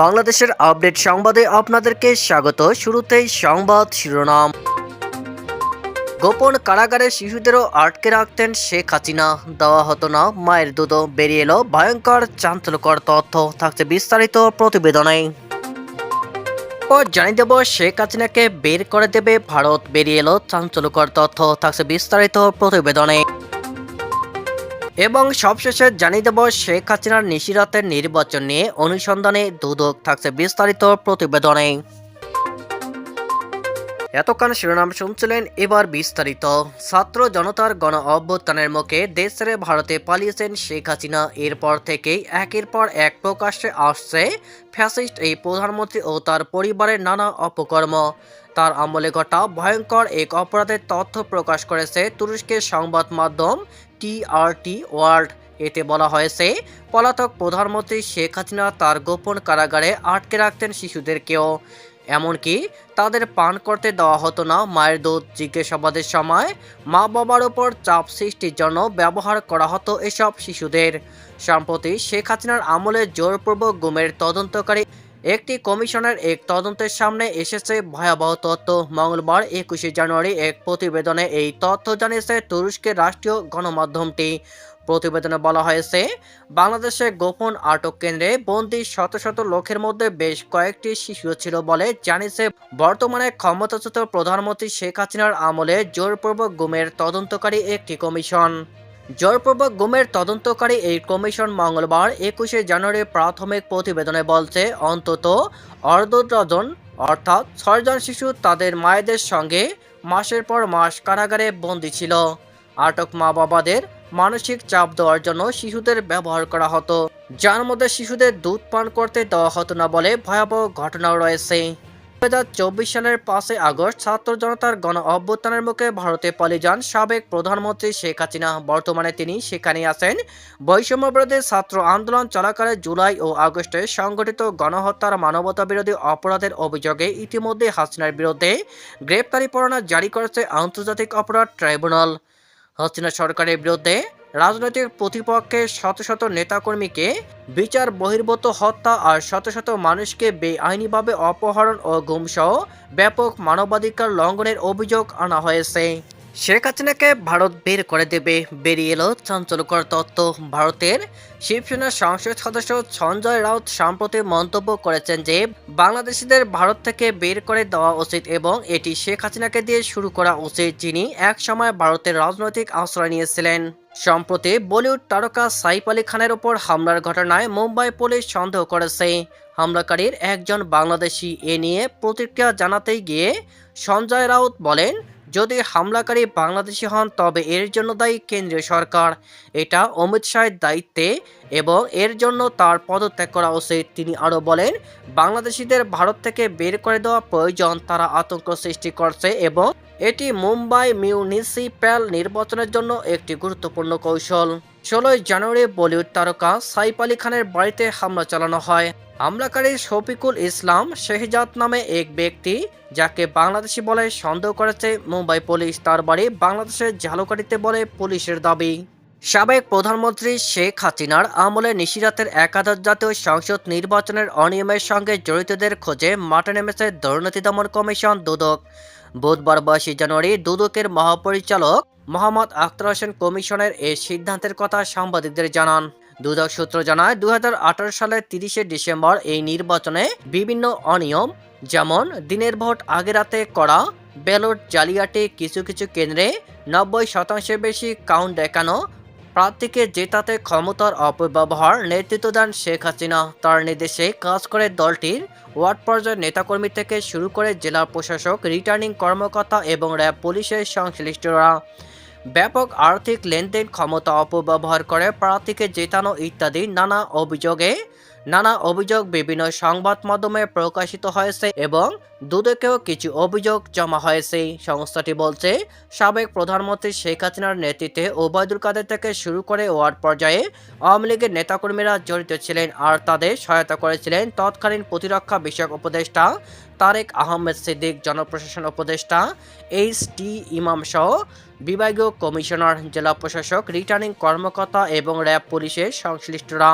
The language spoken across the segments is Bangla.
বাংলাদেশের আপডেট সংবাদে আপনাদেরকে স্বাগত। শুরুতেই সংবাদ শিরোনাম। গোপন কারাগারে শিশুদেরও আটকে রাখতেন শেখ হাসিনা। দেওয়া হতো না, মায়ের দুধও বেরিয়ে এলো, ভয়ঙ্কর চাঞ্চল্যকর তথ্য থাকছে বিস্তারিত প্রতিবেদনে। পর জানিয়ে দেব, শেখ হাসিনাকে বের করে দেবে ভারত, বেরিয়ে এলো চাঞ্চল্যকর তথ্য থাকছে বিস্তারিত প্রতিবেদনে। এবং সবশেষে জানিয়ে দেব শেখ হাসিনার নিশিরাতের নির্বাচন নিয়ে অনুসন্ধানে দুদক থাকছে বিস্তারিত প্রতিবেদনে। এতক্ষণ শিরোনাম শুনছিলেন এবার বিস্তারিত। ছাত্র জনতার গণ অভ্যুত্থানের মুখে দেশ ছেড়ে ভারতে পালিয়েছেন শেখ হাসিনা। এরপর থেকেই একের পর এক প্রকাশ্যে আসছে ফ্যাসিস্ট এই প্রধানমন্ত্রী ও তার পরিবারের নানা অপকর্ম। তার আমলে ঘটা ভয়ঙ্কর এক অপরাধের তথ্য প্রকাশ করেছে তুরস্কের সংবাদ মাধ্যম টিআরটি ওয়ার্ল্ড। এতে বলা হয়েছে, পলাতক প্রধানমন্ত্রী শেখ হাসিনা তার গোপন কারাগারে আটকে রাখতেন শিশুদেরকেও। এমনকি তাদের পান করতে দেওয়া হতো না। মায়ের দুধ জিজ্ঞাসাবাদের সময় মা বাবার ওপর চাপ সৃষ্টির জন্য ব্যবহার করা হতো এসব শিশুদের। সম্প্রতি শেখ হাসিনার আমলে জোরপূর্বক গুমের তদন্তকারী একটি কমিশনের এক তদন্তের সামনে এসেছে ভয়াবহ তথ্য। মঙ্গলবার একুশে জানুয়ারি এক প্রতিবেদনে এই তথ্য জানিয়েছে তুরস্কের রাষ্ট্রীয় গণমাধ্যমটি। প্রতিবেদনে বলা হয়েছে, বাংলাদেশে গোপন আটক কেন্দ্রে বন্দি শত শত লোকের মধ্যে বেশ কয়েকটি শিশু ছিল বলে জানিয়েছে বর্তমানে ক্ষমতাচ্যুত প্রধানমন্ত্রী শেখ হাসিনার আমলে জোরপূর্বক গুমের তদন্তকারী একটি কমিশন। জোরপূর্বক গুমের তদন্তকারী এই কমিশন মঙ্গলবার একুশে জানুয়ারি প্রাথমিক প্রতিবেদনে বলছে, অন্তত অর্ধ ডজন অর্থাৎ ছয়জন শিশু তাদের মায়েদের সঙ্গে মাসের পর মাস কারাগারে বন্দী ছিল। আটক মা বাবাদের মানসিক চাপ দেওয়ার জন্য শিশুদের ব্যবহার করা হতো। যার মধ্যে শিশুদের দুধ পান করতে দেওয়া হতো না বলে ভয়াবহ ঘটনাও রয়েছে। দু হাজার চব্বিশ সালের পাঁচই আগস্ট ছাত্র জনতার গণ অভ্যুত্থানের মুখে ভারতে পালিয়ে যান সাবেক প্রধানমন্ত্রী শেখ হাসিনা। বর্তমানে তিনি সেখানে আছেন। বৈষম্য বিরোধী ছাত্র আন্দোলন চলাকালে জুলাই ও আগস্টে সংগঠিত গণহত্যার মানবতা বিরোধী অপরাধের অভিযোগে ইতিমধ্যে হাসিনার বিরুদ্ধে গ্রেপ্তারি পরোয়ানা জারি করেছে আন্তর্জাতিক অপরাধ ট্রাইব্যুনাল। হাসিনা সরকারের বিরুদ্ধে রাজনৈতিক প্রতিপক্ষের শত শত নেতাকর্মীকে বিচার বহির্ভূত হত্যা আর শত শত মানুষকে বেআইনিভাবে অপহরণ ও গুমসহ ব্যাপক মানবাধিকার লঙ্ঘনের অভিযোগ আনা হয়েছে। শেখ হাসিনাকে ভারত বের করে দেবে। বেরিয়ে এলো চাঞ্চল্যকর তত্ত্ব ভারতের শিবসেনার সংসদ সদস্য সঞ্জয় রাউত সম্প্রতি মন্তব্য করেছেন যে, বাংলাদেশিদের ভারত থেকে বের করে দেওয়া উচিত এবং এটি শেখ হাসিনাকে দিয়ে শুরু করা উচিত, যিনি এক সময় ভারতের রাজনৈতিক আশ্রয় নিয়েছিলেন। সম্প্রতি বলিউড তারকা সাইফ আলী খানের ওপর হামলার ঘটনায় মুম্বাই পুলিশ সন্দেহ করেছে। হামলাকারীর একজন বাংলাদেশি এ নিয়ে প্রতিক্রিয়া জানাতেই গিয়ে সঞ্জয় রাউত বলেন যদি হামলাকারী বাংলাদেশি হন, তবে এর জন্য দায়ী কেন্দ্রীয় সরকার। এটা অমিত শাহের দায়িত্বে এবং এর জন্য তার পদত্যাগ করা উচিত। তিনি আরও বলেন, বাংলাদেশিদের ভারত থেকে বের করে দেওয়া প্রয়োজন, তারা আতঙ্ক সৃষ্টি করছে এবং এটি মুম্বাই মিউনিসিপ্যাল নির্বাচনের জন্য একটি গুরুত্বপূর্ণ কৌশল। ষোলোই জানুয়ারি বলিউড তারকা সাইফ আলী খানের বাড়িতে হামলা চালানো হয়। হামলাকারী শফিকুল ইসলাম শেহজাদ নামে এক ব্যক্তি, যাকে বাংলাদেশি বলে সন্দেহ করেছে মুম্বাই পুলিশ। তার বাড়ি বাংলাদেশের ঝালুকাটিতে বলে পুলিশের দাবি। সাবেক প্রধানমন্ত্রী শেখ হাসিনার আমলে নিশিরাতের একাদশ জাতীয় সংসদ নির্বাচনের অনিয়মের সঙ্গে জড়িতদের খোঁজে মাঠে নেমেছে দুর্নীতি দমন কমিশন দুদক। বুধবার বাইশে জানুয়ারি দুদকের মহাপরিচালক মোহাম্মদ আখতার হোসেন কমিশনের এই সিদ্ধান্তের কথা সাংবাদিকদের জানান। দুদক সূত্র জানায় দু হাজার আঠেরো সালের তিরিশে ডিসেম্বর এই নির্বাচনে বিভিন্ন অনিয়ম, যেমন দিনের ভোট আগে রাতে করা, ব্যালট জালিয়াতি কিছু কিছু কেন্দ্রে নব্বই শতাংশের বেশি কাউন্ট দেখানো, প্রার্থীকে জেতাতে ক্ষমতার অপব্যবহার নেতৃত্ব দেন শেখ হাসিনা। তার নির্দেশে কাজ করে দলটির ওয়ার্ড পর্যায়ের নেতাকর্মী থেকে শুরু করে জেলা প্রশাসক, রিটার্নিং কর্মকর্তা এবং র্যাব পুলিশের সংশ্লিষ্টরা। ব্যাপক আর্থিক লেনদেন ক্ষমতা অপব্যবহার করে প্রার্থীকে জেতানো ইত্যাদি নানা অভিযোগে নানা অভিযোগ, বিভিন্ন সংবাদ মাধ্যমে প্রকাশিত হয়েছে এবং দুদকেও কিছু অভিযোগ জমা হয়েছে। সংস্থাটি বলছে, সাবেক প্রধানমন্ত্রী শেখ হাসিনার নেতৃত্বে ওবায়দুল কাদের থেকে শুরু করে ওয়ার্ড পর্যায়ে আওয়ামী লীগের নেতাকর্মীরা জড়িত ছিলেন আর তাদের সহায়তা করেছিলেন তৎকালীন প্রতিরক্ষা বিষয়ক উপদেষ্টা তারেক আহমেদ সিদ্দিক, জনপ্রশাসন উপদেষ্টা এইচ টি ইমাম সহ বিভাগীয় কমিশনার, জেলা প্রশাসক, রিটার্নিং কর্মকর্তা এবং র্যাব পুলিশের সংশ্লিষ্টরা।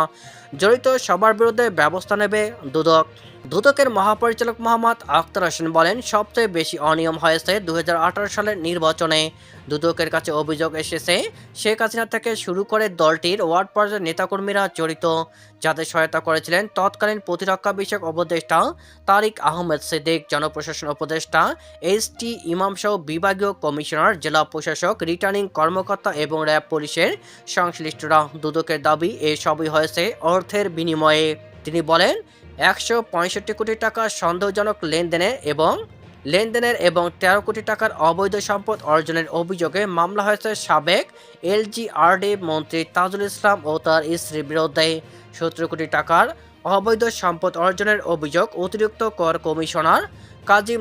জড়িত সবার বিরুদ্ধে ব্যবস্থা নেবে দুদক। দুদকের মহাপরিচালক মোহাম্মদ আখতার হোসেন বলেন, সবচেয়ে বেশি অনিয়ম হয়েছে দু হাজার আঠারো সালের নির্বাচনে। দুদকের কাছে অভিযোগ এসেছে। শেখ হাসিনা থেকে শুরু করে দলটির ওয়ার্ড পর্যায়ের নেতাকর্মীরা জড়িত। যাদের সহায়তা করেছিলেন তৎকালীন প্রতিরক্ষা বিষয়ক উপদেষ্টা তারিক আহমেদ সিদ্দিক, জনপ্রশাসন উপদেষ্টা এস টি ইমাম সহ বিভাগীয় কমিশনার, জেলা প্রশাসক, রিটার্নিং কর্মকর্তা এবং র্যাব পুলিশের সংশ্লিষ্টরা। দুদকের দাবি এসবই হয়েছে অর্থের বিনিময়ে। তিনি বলেন, একশো পঁয়ষট্টি কোটি টাকা সন্দেহজনক লেনদেনে এবং লেনদেনের এবং তেরো কোটি টাকার অবৈধ সম্পদ অর্জনের অভিযোগে মামলা হয়েছে সাবেক এলজিআরডি মন্ত্রী তাজুল ইসলাম ও তার স্ত্রীর বিরুদ্ধে। সতেরো কোটি টাকার অবৈধ সম্পদ অর্জনের অভিযোগ অতিরিক্ত কর কমিশনার কাজী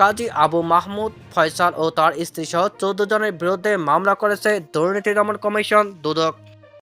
কাজী আবু মাহমুদ ফয়সাল ও তার স্ত্রী সহ চোদ্দ জনের বিরুদ্ধে মামলা করেছে দুর্নীতি দমন কমিশন দুদক।